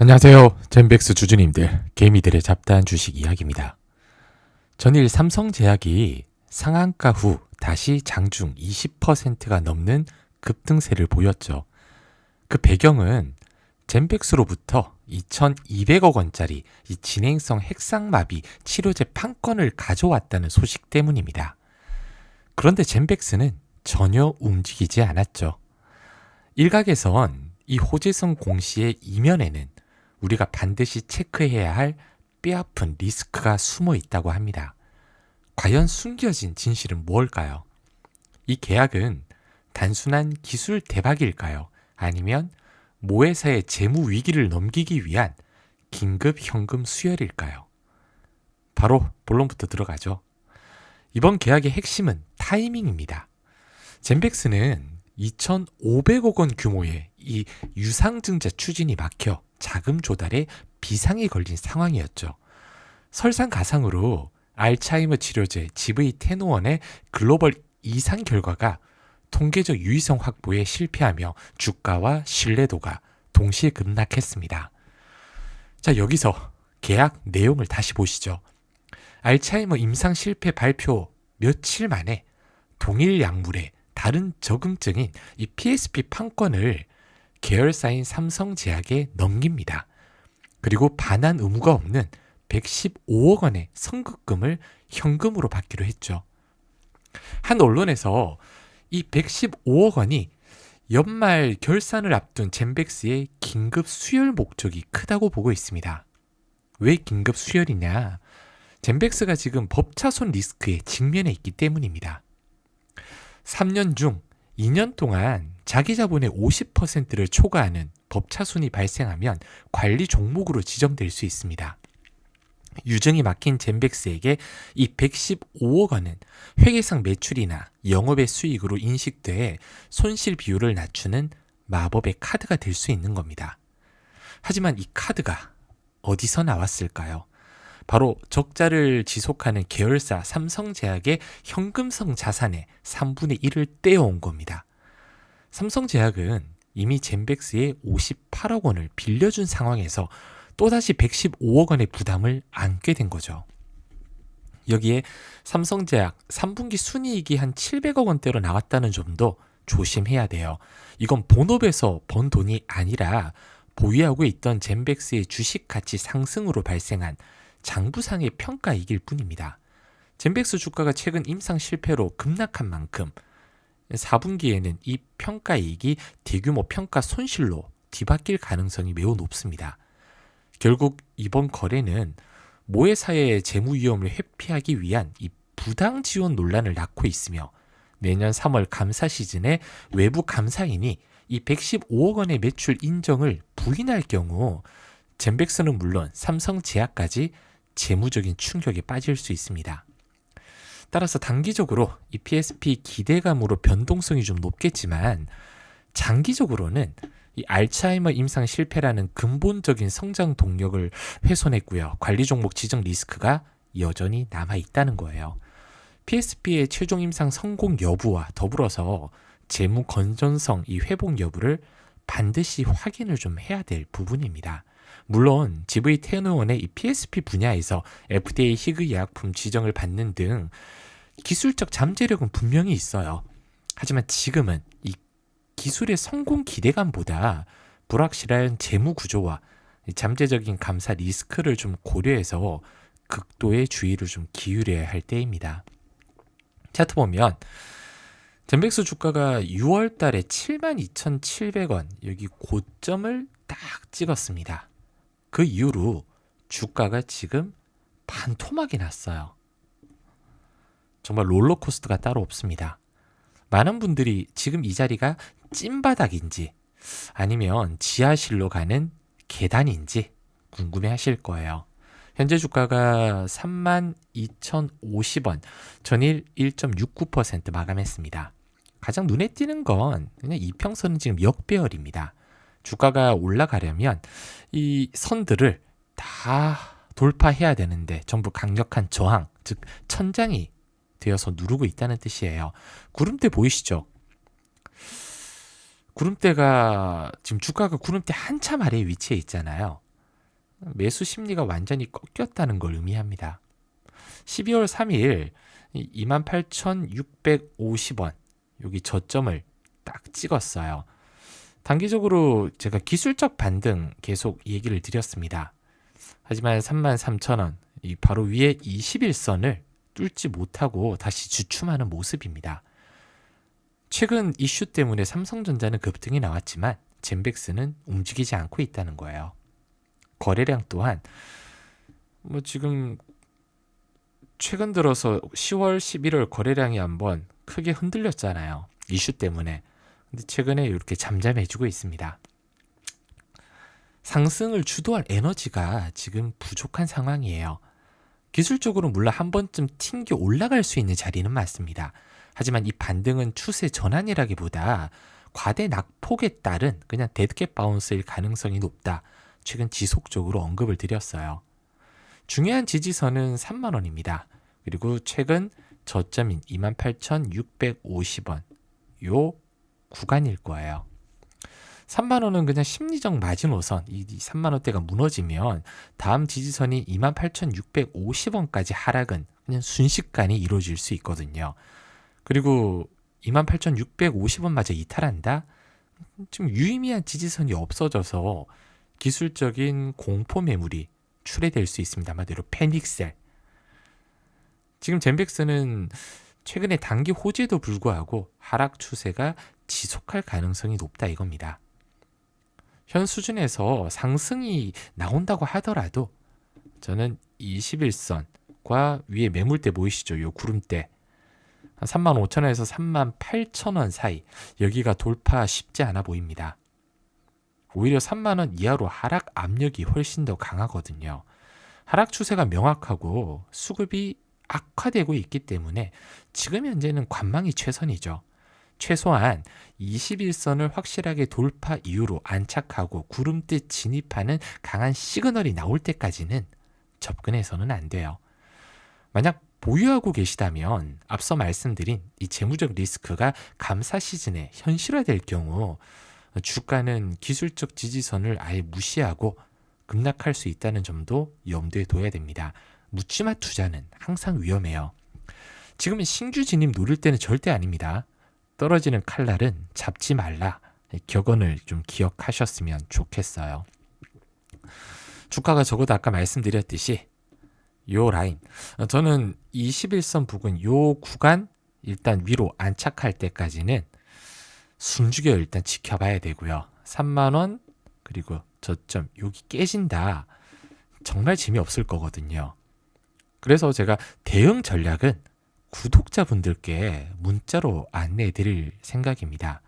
안녕하세요. 젠백스 주주님들, 개미들의 잡다한 주식 이야기입니다. 전일 삼성제약이 상한가 후 다시 장중 20%가 넘는 급등세를 보였죠. 그 배경은 젠백스로부터 2,200억 원짜리 이 진행성 핵상마비 치료제 판권을 가져왔다는 소식 때문입니다. 그런데 젠백스는 전혀 움직이지 않았죠. 일각에선 이 호재성 공시의 이면에는 우리가 반드시 체크해야 할 뼈아픈 리스크가 숨어 있다고 합니다. 과연 숨겨진 진실은 무엇일까요? 이 계약은 단순한 기술 대박일까요? 아니면 모회사의 재무 위기를 넘기기 위한 긴급 현금 수혈일까요? 바로 본론부터 들어가죠. 이번 계약의 핵심은 타이밍입니다. 젠백스는 2,500억 원 규모의 이 유상증자 추진이 막혀 자금 조달에 비상이 걸린 상황이었죠. 설상가상으로 알츠하이머 치료제 GV10원의 글로벌 이상 결과가 통계적 유의성 확보에 실패하며 주가와 신뢰도가 동시에 급락했습니다. 자, 여기서 계약 내용을 다시 보시죠. 알츠하이머 임상 실패 발표 며칠 만에 동일 약물의 다른 적응증인 이 PSP 판권을 계열사인 삼성제약에 넘깁니다. 그리고 반환 의무가 없는 115억 원의 선급금을 현금으로 받기로 했죠. 한 언론에서 이 115억 원이 연말 결산을 앞둔 젠백스의 긴급 수혈 목적이 크다고 보고 있습니다. 왜 긴급 수혈이냐? 젠백스가 지금 법차손 리스크에 직면해 있기 때문입니다. 3년 중 2년 동안 자기 자본의 50%를 초과하는 법차손이 발생하면 관리 종목으로 지정될 수 있습니다. 유증이 막힌 젠백스에게 이 115억 원은 회계상 매출이나 영업의 수익으로 인식돼 손실 비율을 낮추는 마법의 카드가 될 수 있는 겁니다. 하지만 이 카드가 어디서 나왔을까요? 바로 적자를 지속하는 계열사 삼성제약의 현금성 자산의 3분의 1을 떼어온 겁니다. 삼성제약은 이미 젠백스에 58억 원을 빌려준 상황에서 또다시 115억 원의 부담을 안게 된 거죠. 여기에 삼성제약 3분기 순이익이 한 700억 원대로 나왔다는 점도 조심해야 돼요. 이건 본업에서 번 돈이 아니라 보유하고 있던 젠백스의 주식 가치 상승으로 발생한 장부상의 평가이길 뿐입니다. 젠백스 주가가 최근 임상 실패로 급락한 만큼 4분기에는 이 평가이익이 대규모 평가 손실로 뒤바뀔 가능성이 매우 높습니다. 결국 이번 거래는 모회사의 재무 위험을 회피하기 위한 이 부당 지원 논란을 낳고 있으며 내년 3월 감사 시즌에 외부 감사인이 이 115억 원의 매출 인정을 부인할 경우 젠백스는 물론 삼성제약까지 재무적인 충격에 빠질 수 있습니다. 따라서 단기적으로 이 PSP 기대감으로 변동성이 좀 높겠지만 장기적으로는 이 알츠하이머 임상 실패라는 근본적인 성장 동력을 훼손했고요. 관리 종목 지정 리스크가 여전히 남아 있다는 거예요. PSP의 최종 임상 성공 여부와 더불어서 재무 건전성 이 회복 여부를 반드시 확인을 좀 해야 될 부분입니다. 물론 GV10원의 이 PSP 분야에서 FDA 희귀 약품 지정을 받는 등 기술적 잠재력은 분명히 있어요. 하지만 지금은 이 기술의 성공 기대감보다 불확실한 재무 구조와 잠재적인 감사 리스크를 좀 고려해서 극도의 주의를 좀 기울여야 할 때입니다. 차트 보면 젠백스 주가가 6월 달에 72,700원 여기 고점을 딱 찍었습니다. 그 이후로 주가가 지금 반토막이 났어요. 정말 롤러코스터가 따로 없습니다. 많은 분들이 지금 이 자리가 찐바닥인지 아니면 지하실로 가는 계단인지 궁금해 하실 거예요. 현재 주가가 32,050원, 전일 1.69% 마감했습니다. 가장 눈에 띄는 건 그냥 이평선은 지금 역배열입니다. 주가가 올라가려면 이 선들을 다 돌파해야 되는데 전부 강력한 저항, 즉 천장이 되어서 누르고 있다는 뜻이에요. 구름대 보이시죠? 구름대가 지금 주가가 구름대 한참 아래에 위치해 있잖아요. 매수 심리가 완전히 꺾였다는 걸 의미합니다. 12월 3일 28,650원 여기 저점을 딱 찍었어요. 단기적으로 제가 기술적 반등 계속 얘기를 드렸습니다. 하지만 33,000원 이 바로 위에 21선을 뚫지 못하고 다시 주춤하는 모습입니다. 최근 이슈 때문에 삼성전자는 급등이 나왔지만 젠백스는 움직이지 않고 있다는 거예요. 거래량 또한 뭐 지금 최근 들어서 10월, 11월 거래량이 한번 크게 흔들렸잖아요. 이슈 때문에. 근데 최근에 이렇게 잠잠해지고 있습니다. 상승을 주도할 에너지가 지금 부족한 상황이에요. 기술적으로 물론 한 번쯤 튕겨 올라갈 수 있는 자리는 맞습니다. 하지만 이 반등은 추세 전환이라기보다 과대 낙폭에 따른 그냥 데드캣 바운스일 가능성이 높다. 최근 지속적으로 언급을 드렸어요. 중요한 지지선은 3만 원입니다. 그리고 최근 저점인 28,650원 요 구간일 거예요. 3만 원은 그냥 심리적 마지노선 이 3만 원대가 무너지면 다음 지지선이 28,650원까지 하락은 그냥 순식간에 이루어질 수 있거든요. 그리고 28,650원마저 이탈한다? 지금 유의미한 지지선이 없어져서 기술적인 공포 매물이 출해될 수 있습니다. 마대로 패닉셀. 지금 젠백스는 최근에 단기 호재도 불구하고 하락 추세가 지속할 가능성이 높다 이겁니다. 현 수준에서 상승이 나온다고 하더라도 저는 21선과 위에 매물대 보이시죠? 요 구름대. 3만 5천원에서 3만 8천원 사이 여기가 돌파 쉽지 않아 보입니다. 오히려 3만 원 이하로 하락 압력이 훨씬 더 강하거든요. 하락 추세가 명확하고 수급이 악화되고 있기 때문에 지금 현재는 관망이 최선이죠. 최소한 21선을 확실하게 돌파 이후로 안착하고 구름대 진입하는 강한 시그널이 나올 때까지는 접근해서는 안 돼요. 만약 보유하고 계시다면 앞서 말씀드린 이 재무적 리스크가 감사 시즌에 현실화될 경우 주가는 기술적 지지선을 아예 무시하고 급락할 수 있다는 점도 염두에 둬야 됩니다. 묻지마 투자는 항상 위험해요. 지금은 신규 진입 노릴 때는 절대 아닙니다. 떨어지는 칼날은 잡지 말라. 격언을 좀 기억하셨으면 좋겠어요. 주가가 적어도 아까 말씀드렸듯이 요 라인 저는 21선 부근 요 구간 일단 위로 안착할 때까지는 숨죽여 일단 지켜봐야 되고요. 3만 원 그리고 저점 여기 깨진다. 정말 재미없을 거거든요. 그래서 제가 대응 전략은 구독자분들께 문자로 안내해 드릴 생각입니다.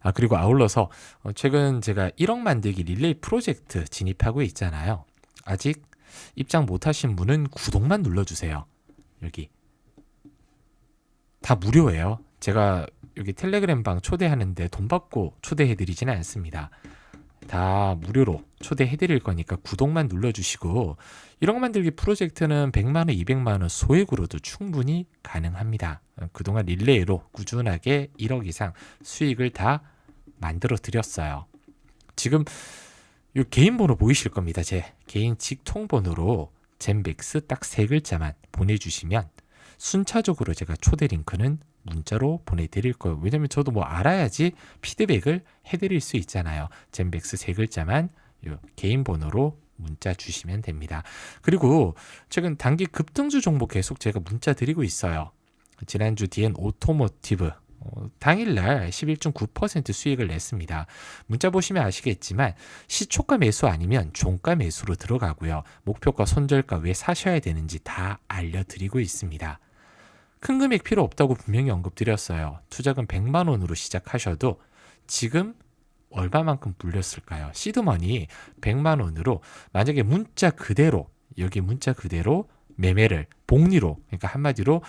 아, 그리고 아울러서 어, 최근 제가 1억 만들기 릴레이 프로젝트 진입하고 있잖아요. 아직 입장 못 하신 분은 구독만 눌러주세요. 여기. 다 무료예요. 제가 여기 텔레그램 방 초대하는데 돈 받고 초대해 드리지는 않습니다. 다 무료로 초대해 드릴 거니까 구독만 눌러 주시고 1억 만들기 프로젝트는 100만 원, 200만 원 소액으로도 충분히 가능합니다. 그동안 릴레이로 꾸준하게 1억 이상 수익을 다 만들어 드렸어요. 지금 이 개인 번호 보이실 겁니다. 제 개인 직통 번호로 젠백스 딱 세 글자만 보내주시면 순차적으로 제가 초대 링크는 문자로 보내드릴 거예요. 왜냐면 저도 뭐 알아야지 피드백을 해드릴 수 있잖아요. 젠백스 세 글자만 요 개인 번호로 문자 주시면 됩니다. 그리고 최근 단기 급등주 종목 계속 제가 문자 드리고 있어요. 지난주 뒤엔 오토모티브 어, 당일날 11.9% 수익을 냈습니다. 문자 보시면 아시겠지만 시초가 매수 아니면 종가 매수로 들어가고요. 목표가 손절가 왜 사셔야 되는지 다 알려드리고 있습니다. 큰 금액 필요 없다고 분명히 언급드렸어요. 투자금 100만 원으로 시작하셔도 지금 얼마만큼 불렸을까요? 시드머니 100만 원으로 만약에 문자 그대로 여기 문자 그대로 매매를 복리로 그러니까 한마디로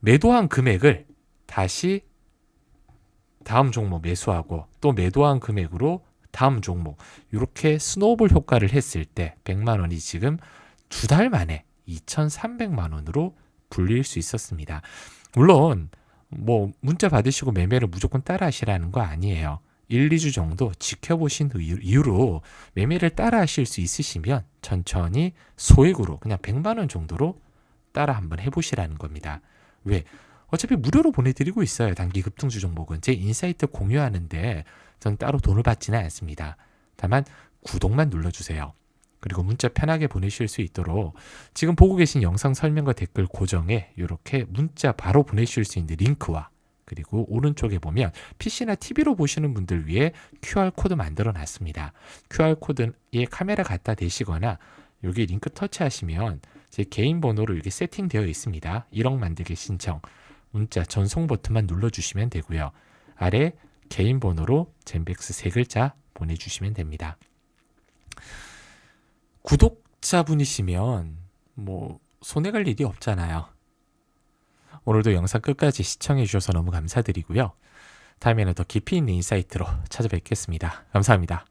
매도한 금액을 다시 다음 종목 매수하고 또 매도한 금액으로 다음 종목 이렇게 스노우볼 효과를 했을 때 100만 원이 지금 두 달 만에 2,300만 원으로 불릴 수 있었습니다. 물론 뭐 문자 받으시고 매매를 무조건 따라 하시라는 거 아니에요. 1, 2주 정도 지켜보신 이후로 매매를 따라 하실 수 있으시면 천천히 소액으로 그냥 100만 원 정도로 따라 한번 해보시라는 겁니다. 왜? 어차피 무료로 보내드리고 있어요. 단기 급등주 종목은 제 인사이트 공유하는데 전 따로 돈을 받지는 않습니다. 다만 구독만 눌러주세요. 그리고 문자 편하게 보내실 수 있도록 지금 보고 계신 영상 설명과 댓글 고정에 이렇게 문자 바로 보내실 수 있는 링크와 그리고 오른쪽에 보면 PC나 TV로 보시는 분들 위해 QR코드 만들어 놨습니다. QR코드에 카메라 갖다 대시거나 여기 링크 터치하시면 제 개인 번호로 이렇게 세팅되어 있습니다. 1억 만들기 신청 문자 전송 버튼만 눌러주시면 되고요. 아래 개인 번호로 젠백스 세 글자 보내주시면 됩니다. 구독자분이시면 뭐 손해 갈 일이 없잖아요. 오늘도 영상 끝까지 시청해 주셔서 너무 감사드리고요. 다음에는 더 깊이 있는 인사이트로 찾아뵙겠습니다. 감사합니다.